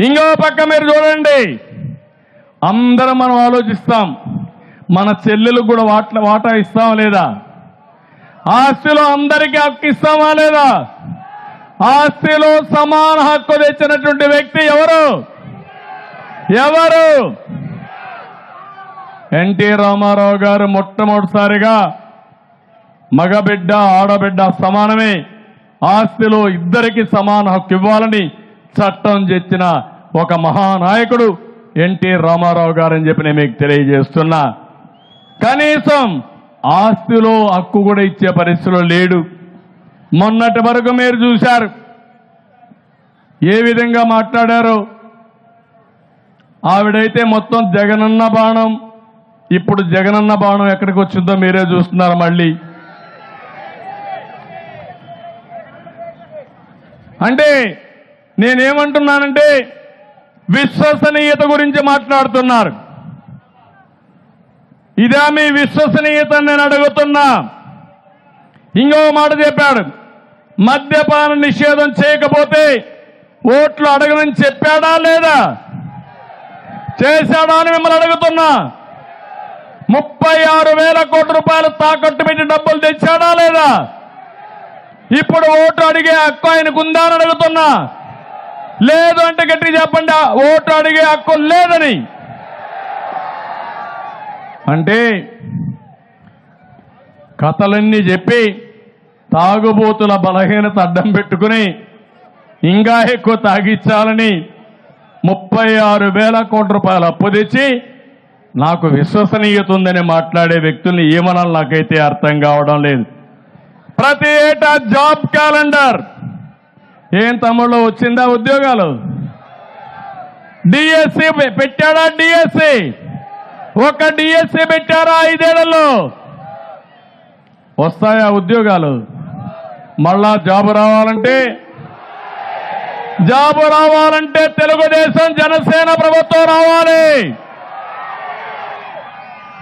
ఇంకో పక్క మీరు చూడండి. అందరం మనం ఆలోచిస్తాం మన చెల్లెలకు కూడా వాట వాటా ఇస్తామా లేదా? ఆస్తిలో అందరికీ హక్కు ఇస్తామా లేదా? ఆస్తిలో సమాన హక్కు తెచ్చినటువంటి వ్యక్తి ఎవరు? ఎవరు? ఎన్టీ రామారావు గారు మొట్టమొదటిసారిగా మగబిడ్డ ఆడబిడ్డ సమానమే. ఆస్తిలో ఇద్దరికి సమాన హక్కు ఇవ్వాలని చట్టం తెచ్చిన ఒక మహానాయకుడు ఎన్టీ రామారావు గారని చెప్పి నేను మీకు తెలియజేస్తున్నా. కనీసం ఆస్తిలో హక్కు కూడా ఇచ్చే పరిస్థితిలో లేడు. మొన్నటి వరకు మీరు చూశారు. ఏ విధంగా మాట్లాడారో. ఆవిడైతే మొత్తం జగనన్న బాణం. ఇప్పుడు జగనన్న బాణం ఎక్కడికి వచ్చిందో మీరే చూస్తున్నారు మళ్ళీ. అంటే నేనేమంటున్నానంటే విశ్వసనీయత గురించి మాట్లాడుతున్నారు. ఇదా మీ విశ్వసనీయత నేను అడుగుతున్నా. ఇంకో మాట చెప్పాడు. మద్యపాన నిషేధం చేయకపోతే ఓట్లు అడగనని చెప్పాడా లేదా? చేశాడా అని మిమ్మల్ని అడుగుతున్నా. ముప్పై ఆరు వేల కోట్ల రూపాయలు తాకట్టు పెట్టి డబ్బులు తెచ్చాడా లేదా? ఇప్పుడు ఓటు అడిగే హక్కు ఆయనకు ఉందా అని అడుగుతున్నా. లేదు అంటే గట్టి చెప్పండి. ఓటు అడిగే హక్కు లేదని. అంటే కథలన్నీ చెప్పి తాగుబోతుల బలహీనత అడ్డం పెట్టుకుని ఇంకా ఎక్కువ తాగిచ్చాలని ముప్పై ఆరు వేల కోట్ల రూపాయలు అప్పు తెచ్చి నాకు విశ్వసనీయత ఉందని మాట్లాడే వ్యక్తుల్ని ఏమనాలి నాకైతే అర్థం కావడం లేదు. ప్రతి ఏటా జాబ్ క్యాలెండర్. ఏం తమ్ముళ్ళు వచ్చిందా ఉద్యోగాలు? డిఎస్సి పెట్టాడా డిఎస్సి ఒక డిఎస్సి పెట్టారా ఐదేళ్ళలో? వస్తాయా ఉద్యోగాలు? మళ్ళా జాబు రావాలంటే? జాబు రావాలంటే తెలుగుదేశం జనసేన ప్రభుత్వం రావాలి.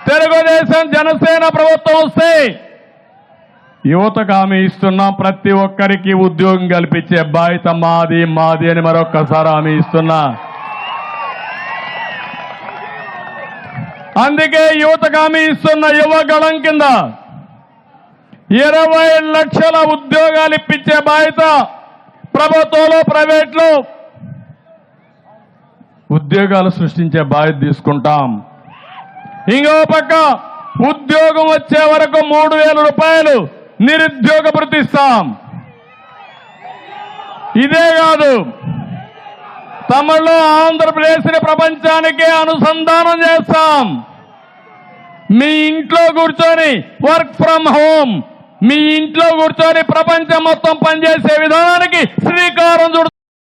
తెలుగుదేశం జనసేన ప్రభుత్వం వస్తే యువతకు హామీ ఇస్తున్నాం ప్రతి ఒక్కరికి ఉద్యోగం కల్పించే బాధ్యత మాది మాది అని మరొక్కసారి హామీ ఇస్తున్నా. అందుకే యువతకు హామీ ఇస్తున్న యువగళం కింద ఇరవై లక్షల ఉద్యోగాలు ఇప్పించే బాధ్యత ప్రభుత్వంలో ప్రైవేట్లో ఉద్యోగాలు సృష్టించే బాధ్యత తీసుకుంటాం. ఇంకో పక్క ఉద్యోగం వచ్చే వరకు మూడు వేల రూపాయలు నిరుద్యోగ భృతి ఇదే కాదు తమలో ఆంధ్రప్రదేశ్ని ప్రపంచానికి అనుసంధానం చేస్తాం. మీ ఇంట్లో కూర్చొని వర్క్ ఫ్రం హోమ్ మీ ఇంట్లో కూర్చొని ప్రపంచం మొత్తం పనిచేసే విధానానికి శ్రీకారం చుడు